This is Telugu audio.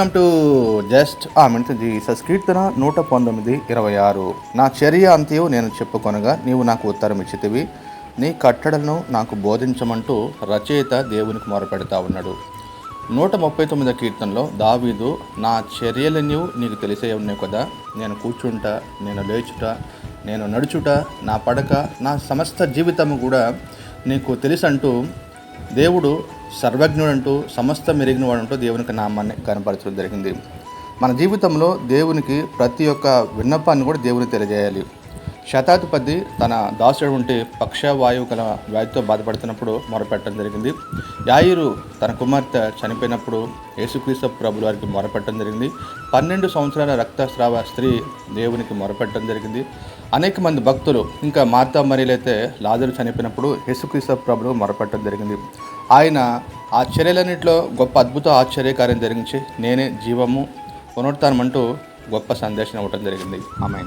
Welcome to just a minute Jesus కీర్తన నూట పంతొమ్మిది ఇరవై ఆరు. నా చర్య అంతయు నేను చెప్పుకొనగా నీవు నాకు ఉత్తరం ఇచ్చితివి. నీ కట్టడలను నాకు బోధించమంటూ రచయిత దేవునికి మొరపెడతా ఉన్నాడు. నూట ముప్పై తొమ్మిదో కీర్తనలో దావీదు నా చర్యలన్నీ నీకు తెలిసే ఉన్నాయి కదా. నేను కూర్చుంట నేను లేచుట నేను నడుచుట నా పడక నా సమస్త జీవితము కూడా నీకు తెలుసంటూ దేవుడు సర్వజ్ఞుడంటూ సమస్త మెరిగినవాడంటూ దేవునికి నామాన్ని కనపరచడం జరిగింది. మన జీవితంలో దేవునికి ప్రతి ఒక్క విన్నపాన్ని కూడా దేవుని తెలియజేయాలి. శతాధిపతి తన దాసుడు ఉంటే పక్షవాయువు గల వ్యాధితో బాధపడుతున్నప్పుడు మొరపెట్టడం జరిగింది. యాయిరు తన కుమార్తె చనిపోయినప్పుడు యేసుక్రీస్తు ప్రభుల వారికి మొరపెట్టడం జరిగింది. పన్నెండు సంవత్సరాల రక్తస్రావ స్త్రీ దేవునికి మొరపెట్టడం జరిగింది. అనేక మంది భక్తులు ఇంకా మాతా మరీలైతే లాజరు చనిపోయినప్పుడు యేసుక్రీస్తు ప్రభులు మొరపెట్టడం జరిగింది. ఆయన ఆ చర్యలన్నింటిలో గొప్ప అద్భుత ఆశ్చర్యకార్యం జరిగించి నేనే జీవము పునరుత్థానం అంటూ గొప్ప సందేశం ఇవ్వటం జరిగింది. ఆమె